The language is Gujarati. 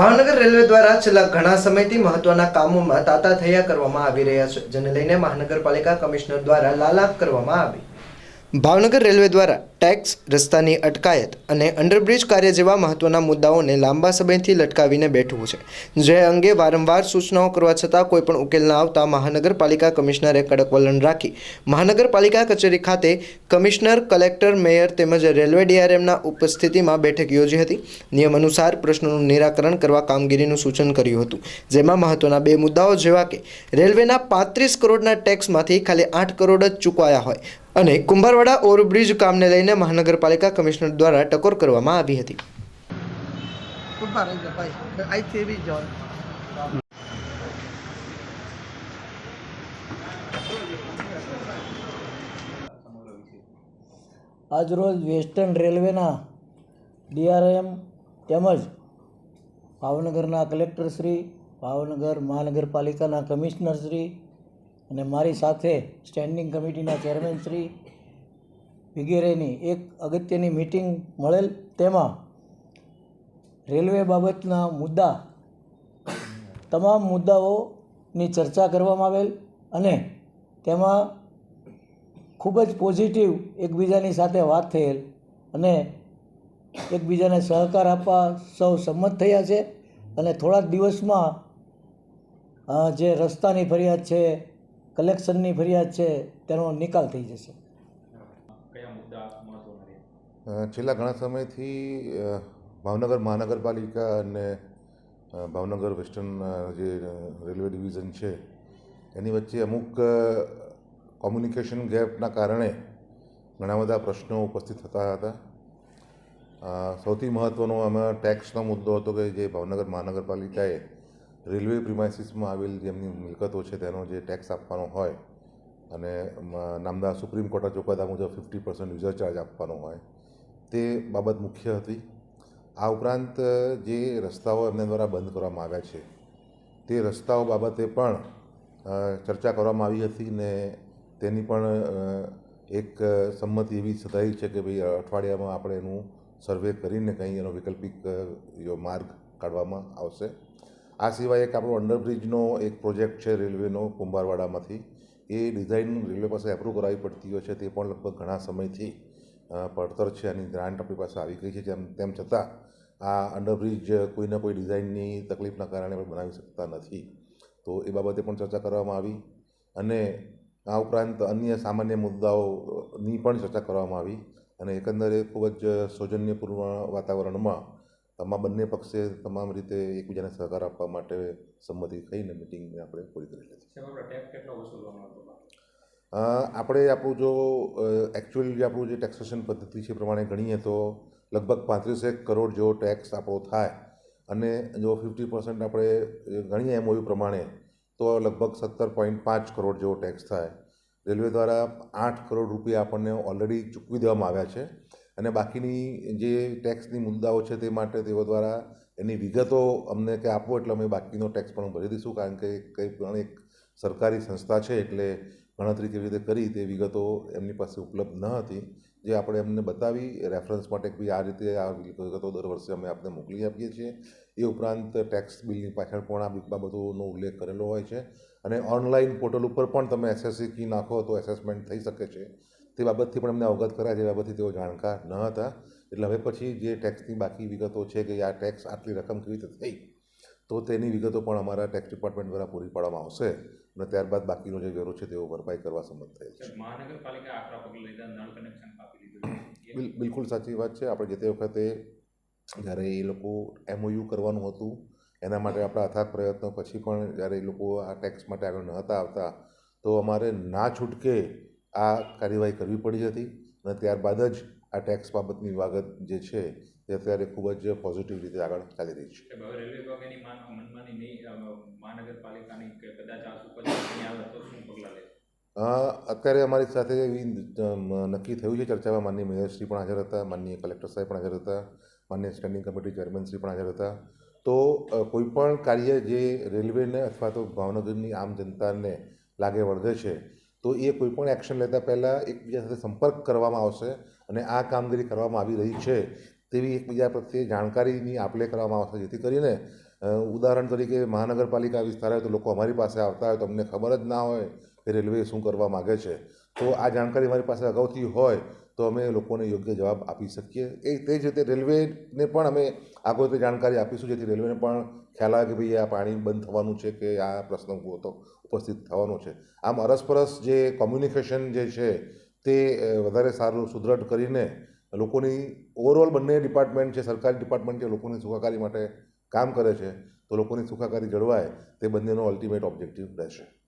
ભાવનગર રેલવે દ્વારા છેલ્લા ઘણા સમયથી મહત્વના કામોમાં તાતા થયા કરવામાં આવી રહ્યા છે, જેને લઈને મહાનગરપાલિકા કમિશનર દ્વારા લાલાપ કરવામાં આવી. ભાવનગર રેલવે દ્વારા ટેક્સ, રસ્તાની અટકાયત અને અંડરબ્રિજ કાર્ય જેવા મહત્વના મુદ્દાઓને લાંબા સમયથી લટકાવીને બેઠવું છે. જે અંગે વારંવાર સૂચનાઓ કરવા છતાં કોઈપણ ઉકેલ ન આવતા મહાનગરપાલિકા કમિશનરે કડક વલણ રાખી. મહાનગરપાલિકા કચેરી ખાતે કમિશનર, કલેક્ટર, મેયર તેમજ રેલવે ડીઆરએમના ઉપસ્થિતિમાં બેઠક યોજી હતી. નિયમ અનુસાર પ્રશ્નોનું નિરાકરણ કરવા કામગીરીનું સૂચન કર્યું હતું. જેમાં મહત્વના બે મુદ્દાઓ જેવા કે, રેલવેના પાંત્રીસ કરોડના ટેક્સમાંથી ખાલી આઠ કરોડ જ ચૂકવાયા હોય. અને કુંભારવાડા ઓવરબ્રિજ કામને લઈને મહાનગરપાલિકા કમિશનર દ્વારા ટકોર કરવામાં આવી હતી. આજરોજ વેસ્ટર્ન રેલવેના ડીઆરએમ તેમજ ભાવનગરના કલેક્ટરશ્રી ભાવનગર મહાનગરપાલિકાના કમિશનરશ્રી અને મારી સાથે સ્ટેન્ડિંગ કમિટીના ચેરમેનશ્રી વગેરેની એક અગત્યની મિટિંગ મળેલ તેમાં રેલવે બાબતના મુદ્દા, તમામ મુદ્દાઓની ચર્ચા કરવામાં આવેલ અને તેમાં ખૂબ જ પોઝિટિવ એકબીજાની સાથે વાત થયેલ અને એકબીજાને સહકાર આપવા સૌ સંમત થયા છે. અને થોડાક દિવસમાં જે રસ્તાની ફરિયાદ છે કલેક્શનની ફરિયાદ છે તેનો નિકાલ થઈ જશે. છેલ્લા ઘણા સમયથી ભાવનગર મહાનગરપાલિકા અને ભાવનગર વેસ્ટર્ન જે રેલવે ડિવિઝન છે એની વચ્ચે અમુક કોમ્યુનિકેશન ગેપના કારણે ઘણા બધા પ્રશ્નો ઉપસ્થિત થતા હતા. સૌથી મહત્ત્વનો આમાં ટેક્સનો મુદ્દો હતો કે જે ભાવનગર મહાનગરપાલિકાએ રેલવે પ્રિમાઇસીસમાં આવેલ જેમની મિલકતો છે, તેનો જે ટેક્સ આપવાનો હોય અને નામદા સુપ્રીમ કોર્ટના ચુકાદા મુજબ ફિફ્ટી પર્સન્ટ યુઝર ચાર્જ આપવાનો હોય, તે બાબત મુખ્ય હતી. આ ઉપરાંત, જે રસ્તાઓ એમના દ્વારા બંધ કરવામાં આવ્યા છે, તે રસ્તાઓ બાબતે પણ ચર્ચા કરવામાં આવી હતી ને તેની પણ એક સંમતિ એવી સધાઈ છે કે ભાઈ અઠવાડિયામાં આપણે એનું સર્વે કરીને કંઈ એનો વૈકલ્પિક માર્ગ કાઢવામાં આવશે. આ સિવાય એક આપણો અંડરબ્રિજનો એક પ્રોજેક્ટ છે રેલવેનો કુંભારવાડામાંથી. એ ડિઝાઇન રેલવે પાસે એપ્રુવ કરાવવી પડતી હોય છે, તે પણ લગભગ ઘણા સમયથી પડતર છે અને ગ્રાન્ટ આપણી પાસે આવી ગઈ છે. જેમ, તેમ છતાં આ અંડરબ્રિજ કોઈને કોઈ ડિઝાઇનની તકલીફના કારણે આપણે બનાવી શકતા નથી. તો એ બાબતે પણ ચર્ચા કરવામાં આવી અને આ ઉપરાંત અન્ય સામાન્ય મુદ્દાઓની પણ ચર્ચા કરવામાં આવી. અને એકંદરે ખૂબ જ સૌજન્યપૂર્ણ વાતાવરણમાં તમામ બંને પક્ષે તમામ રીતે એકબીજાને સહકાર આપવા માટે સંમતિ થઈને મિટિંગને આપણે પૂરી કરી લીધી આપણે આપણું જો એકચ્યુઅલી જે આપણું જે ટેક્સેશન પદ્ધતિ છે એ પ્રમાણે ગણીએ તો લગભગ પાંત્રીસેક કરોડ જેવો ટેક્સ આપણો થાય. અને જો ફિફ્ટી પર્સન્ટ આપણે ગણીએ એમઓયુ પ્રમાણે તો લગભગ સત્તર પોઈન્ટ પાંચ કરોડ જેવો ટેક્સ થાય. રેલવે દ્વારા આઠ કરોડ રૂપિયા આપણને ઓલરેડી ચૂકવી દેવામાં આવ્યા છે. અને બાકીની જે ટેક્સની મુદ્દાઓ છે તે માટે તેઓ દ્વારા એની વિગતો અમને કે આપો એટલે અમે બાકીનો ટેક્સ પણ ભરી દઈશું, કારણ કે કંઈ પણ એક સરકારી સંસ્થા છે એટલે ગણતરી કેવી રીતે કરી તે વિગતો એમની પાસે ઉપલબ્ધ ન હતી. જે આપણે એમને બતાવી રેફરન્સ માટે બી આ રીતે આ વિગતો દર વર્ષે અમે આપને મોકલી આપીએ છીએ. એ ઉપરાંત ટેક્સ બિલની પાછળ પણ આ બાબતોનો ઉલ્લેખ કરેલો હોય છે. અને ઓનલાઈન પોર્ટલ ઉપર પણ તમે એસએસસી કી નાખો તો એસેસમેન્ટ થઈ શકે છે. તે બાબતથી પણ એમને અવગત કર્યા એ બાબતથી તેઓ જાણકાર ન હતા. એટલે હવે પછી જે ટેક્સની બાકી વિગતો છે કે આ ટેક્સ આટલી રકમ કેવી રીતે થઈ તો તેની વિગતો પણ અમારા ટેક્સ ડિપાર્ટમેન્ટ દ્વારા પૂરી પાડવામાં આવશે અને ત્યારબાદ બાકીનો જે વેરો છે તેઓ ભરપાઈ કરવા સંમત થયેલ છે. મહાનગરપાલિકા બિલકુલ સાચી વાત છે. આપણે જે તે વખતે જ્યારે એ લોકો એમઓયુ કરવાનું હતું એના માટે આપણા અથાગ પ્રયત્નો પછી પણ જ્યારે એ લોકો આ ટેક્સ માટે આગળ નહોતા આવતા તો અમારે ના છૂટકે આ કાર્યવાહી કરવી પડી હતી અને ત્યારબાદ જ આ ટેક્સ બાબતની વાગત જે છે તે અત્યારે ખૂબ જ પોઝિટિવ રીતે આગળ ચાલી રહી છે. અત્યારે અમારી સાથે એવી નક્કી થયું છે ચર્ચામાં માનનીય મેયરશ્રી પણ હાજર હતા માનનીય કલેક્ટર સાહેબ પણ હાજર હતા માનનીય સ્ટેન્ડિંગ કમિટી ચેરમેનશ્રી પણ હાજર હતા. તો કોઈપણ કાર્ય જે રેલવેને અથવા તો ભાવનગરની આમ જનતાને લાગે વળગે છે તો એ કોઈપણ એક્શન લેતા પહેલાં એકબીજા સાથે સંપર્ક કરવામાં આવશે અને આ કામગીરી કરવામાં આવી રહી છે તેવી એકબીજા પ્રત્યે જાણકારીની આપલે કરવામાં આવશે. જેથી કરીને ઉદાહરણ તરીકે મહાનગરપાલિકા વિસ્તાર હોય તો લોકો અમારી પાસે આવતા હોય તો અમને ખબર જ ના હોય કે રેલવે શું કરવા માગે છે. તો આ જાણકારી અમારી પાસે અગાઉથી હોય તો અમે લોકોને યોગ્ય જવાબ આપી શકીએ. એ તે જ રીતે રેલવેને પણ અમે આગળ રીતે જાણકારી આપીશું. જેથી રેલવેને પણ ખ્યાલ આવે કે ભાઈ આ પાણી બંધ થવાનું છે કે આ પ્રશ્ન ઊભો તો ઉપસ્થિત થવાનો છે. આમ અરસપરસ જે કોમ્યુનિકેશન જે છે, તે વધારે સારું સુદૃઢ કરીને લોકોની ઓવરઓલ બંને ડિપાર્ટમેન્ટ છે, સરકારી ડિપાર્ટમેન્ટ છે, લોકોની સુખાકારી માટે કામ કરે છે, તો લોકોની સુખાકારી જળવાય, તે બંનેનો અલ્ટિમેટ ઓબ્જેક્ટિવ રહેશે.